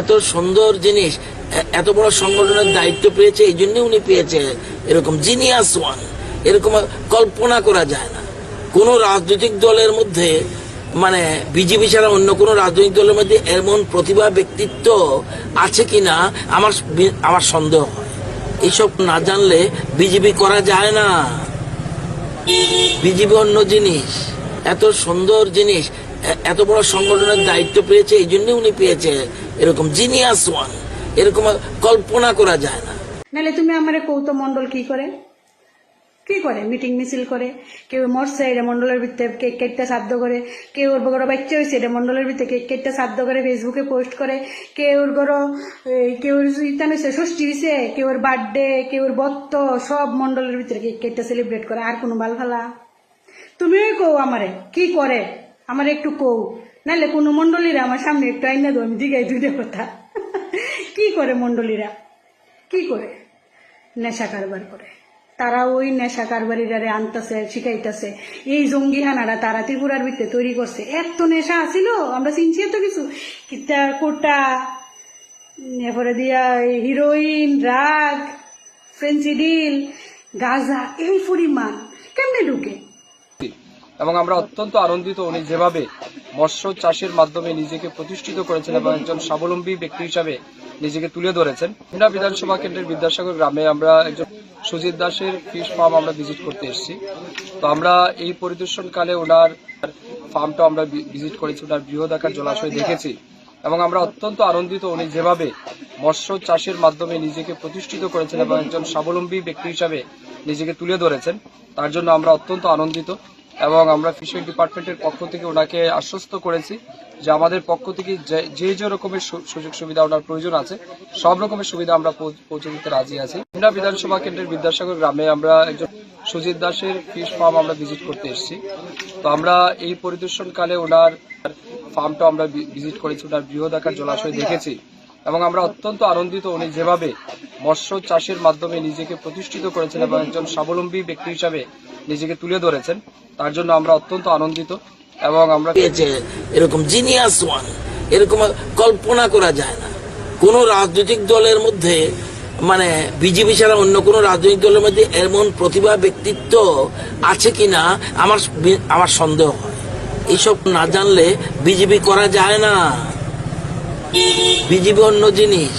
এত সুন্দর জিনিস এত বড় সংগঠনের দায়িত্ব পেয়েছে, এই জন্য উনি পেয়েছে এরকম জিনিয়াস ওয়ান এরকম কল্পনা করা যায় না। কোন রাজনৈতিক দলের মধ্যে মানে বিজেপি ছাড়া অন্য কোন রাজনৈতিক দলের মধ্যে এমন প্রতিভা, ব্যক্তিত্ব আছে কিনা, আমার আমার সন্দেহ হয়। এইসব না জানলে বিজেপি করা যায় না। বিজেপি অন্য জিনিস, এত সুন্দর জিনিস এত বড় সংগঠনের দায়িত্ব পেয়েছে, এই জন্য উনি পেয়েছে এরকম জিনিয়াস ওয়ান এরকম কল্পনা করা যায় না। নাহলে তুমি আমারে কৌত মন্ডল কি করে? কি করে? মিটিং মিছিল করে? কেউ মরছে এটা মন্ডলের ভিতরে কেক কেটটা সাধ্য করে? কেউ ওর বড় বাচ্চা হয়েছে এটা মন্ডলের ভিতরে কেক কেটটা সাধ্য করে? ফেসবুকে পোস্ট করে। কেউ ওর বড় কেউ ইতান হয়েছে ষষ্ঠী হয়েছে কেউ ওর বার্থডে কেউ ওর বত্ত, সব মন্ডলের ভিতরে কেক কেটটা সেলিব্রেট করে। আর কোনো বাল ফালা? তুমিও কও আমারে, কি করে? আমার একটু কও। নাহলে কোনো মন্ডলীরা আমার সামনে একটু আইনা দো আমি দিঘাই দুইটা কথা। কি করে মন্ডলীরা কি করে? নেশা কারবার করে। তারা ওই নেশা কারবারিরারে আনতেছে, শিখাইতেছে। এই জঙ্গি হানারা তারা ত্রিপুরার ভিতরে তৈরি করছে। এত নেশা আসিল আমরা চিনছি তো কিছু। কিতা কোটা, এরপরে দিয়া হিরোইন, রাগ ফেন্সিডিল গাজা, এই পরিমাণ। কেমনে ঢুকে? এবং আমরা অত্যন্ত আনন্দিত উনি যেভাবে মৎস্য চাষের মাধ্যমে নিজেকে প্রতিষ্ঠিত করেছেন এবং একজন স্বাবলম্বী ব্যক্তি হিসাবে নিজেকে তুলে ধরেছেন। হিমনা বিধানসভা কেন্দ্রের বিদ্যাসাগর গ্রামে আমরা একজন সুজিত দাসের ফিশ ফার্ম আমরা ভিজিট করতে এসেছি। তো আমরা এই পরিদর্শনকালে ওনার ফার্মটা আমরা ভিজিট করেছি, ওনার বৃহদাকার জলাশয় দেখেছি এবং আমরা অত্যন্ত আনন্দিত উনি যেভাবে মৎস্য চাষের মাধ্যমে নিজেকে প্রতিষ্ঠিত করেছেন এবং একজন স্বাবলম্বী ব্যক্তি হিসাবে নিজেকে তুলে ধরেছেন। তার জন্য আমরা অত্যন্ত আনন্দিত। এবং আমরা ফিশারি ডিপার্টমেন্টের পক্ষ থেকে ওনাকে আশ্বস্ত করেছি যে আমাদের পক্ষ থেকে যে- যে রকমের সুযোগ সুবিধা ওনার প্রয়োজন আছে, সব রকমের সুবিধা আমরা পৌঁছে দিতে রাজি আছি। হিমনা বিধানসভা কেন্দ্রের বিদ্যাসাগর গ্রামে আমরা একজন সুজিত দাসের ফিশ ফার্ম আমরা ভিজিট করতে এসেছি। তো আমরা এই পরিদর্শনকালে ওনার ফার্মটা আমরা ভিজিট করেছি, ওনার বৃহদাকার জলাশয় দেখেছি। এবং আমরা অত্যন্ত আনন্দিত উনি যেভাবে মৎস্য চাষের মাধ্যমে নিজেকে প্রতিষ্ঠিত করেছেন এবং একজন স্বাবলম্বী ব্যক্তি হিসাবে নিজেকে তুলে ধরেছেন, তার জন্য আমরা অত্যন্ত আনন্দিত এবং আমরা এরকম জিনিয়াস ওয়ান এরকম কল্পনা করা যায় না। কোন রাজনৈতিক দলের মধ্যে মানে বিজেপি ছাড়া অন্য কোন রাজনৈতিক দলের মধ্যে এমন প্রতিভা, ব্যক্তিত্ব আছে কিনা, আমার আমার সন্দেহ হয়। এইসব না জানলে বিজেপি করা যায় না। বিজেপি অন্য জিনিস।